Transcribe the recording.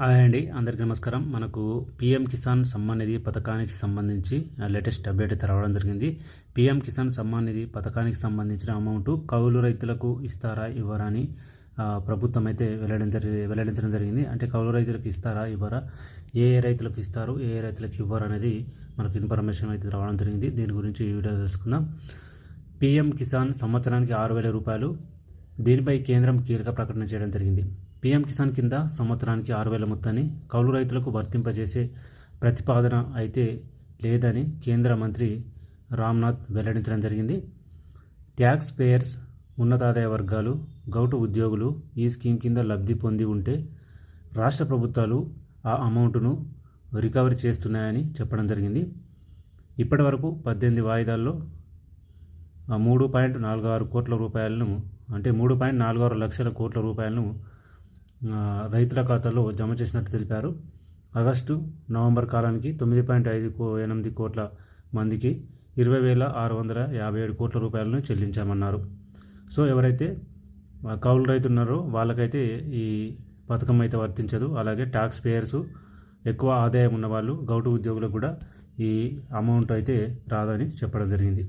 Hi అండి అందరికీ నమస్కారం. మనకు పిఎం కిసాన్ సమ్మాన్ నిధి పథకానికి సంబంధించి లేటెస్ట్ అప్డేట్ అయితే రావడం జరిగింది. పిఎం కిసాన్ సమ్మాన్ నిధి పథకానికి సంబంధించిన అమౌంట్ కౌలు రైతులకు ఇస్తారా ఇవ్వరా అని ప్రభుత్వం అయితే వెల్లడించ వెల్లడించడం జరిగింది. అంటే కౌలు రైతులకు ఇస్తారా ఇవ్వరా ఏ ఏ రైతులకు ఇస్తారు ఏ ఏ రైతులకు ఇవ్వరు అనేది మనకు ఇన్ఫర్మేషన్ అయితే రావడం జరిగింది. దీని గురించి ఈ వీడియో తెలుసుకుందాం. పిఎం కిసాన్ సంవత్సరానికి ఆరు వేల రూపాయలు దీనిపై కేంద్రం కీలక ప్రకటన చేయడం జరిగింది. పీఎం కిసాన్ కింద సంవత్సరానికి ఆరు వేల మొత్తాన్ని కౌలు రైతులకు వర్తింపజేసే ప్రతిపాదన అయితే లేదని కేంద్ర మంత్రి రామ్నాథ్ వెల్లడించడం జరిగింది. ట్యాక్స్ పేయర్స్ ఉన్నతాదాయ వర్గాలు గౌటు ఉద్యోగులు ఈ స్కీమ్ కింద లబ్ధి పొంది ఉంటే రాష్ట్ర ప్రభుత్వాలు ఆ అమౌంట్ను రికవరీ చేస్తున్నాయని చెప్పడం జరిగింది. ఇప్పటి వరకు పద్దెనిమిది వాయిదాల్లో మూడు పాయింట్ నాలుగు ఆరు కోట్ల రూపాయలను అంటే మూడు పాయింట్ నాలుగు ఆరు లక్షల కోట్ల రూపాయలను రైతుల ఖాతాలో జమ చేసినట్టు తెలిపారు. ఆగస్టు నవంబర్ కాలానికి తొమ్మిది పాయింట్ ఐదు కో ఎనిమిది కోట్ల మందికి ఇరవై వేల ఆరు వందల యాభై ఏడు కోట్ల రూపాయలను చెల్లించామన్నారు. సో ఎవరైతే కౌలు రైతులు ఉన్నారో వాళ్ళకైతే ఈ పథకం అయితే వర్తించదు. అలాగే ట్యాక్స్ పేయర్స్ ఎక్కువ ఆదాయం ఉన్న వాళ్ళు గౌటు ఉద్యోగులకు కూడా ఈ అమౌంట్ అయితే రాదని చెప్పడం జరిగింది.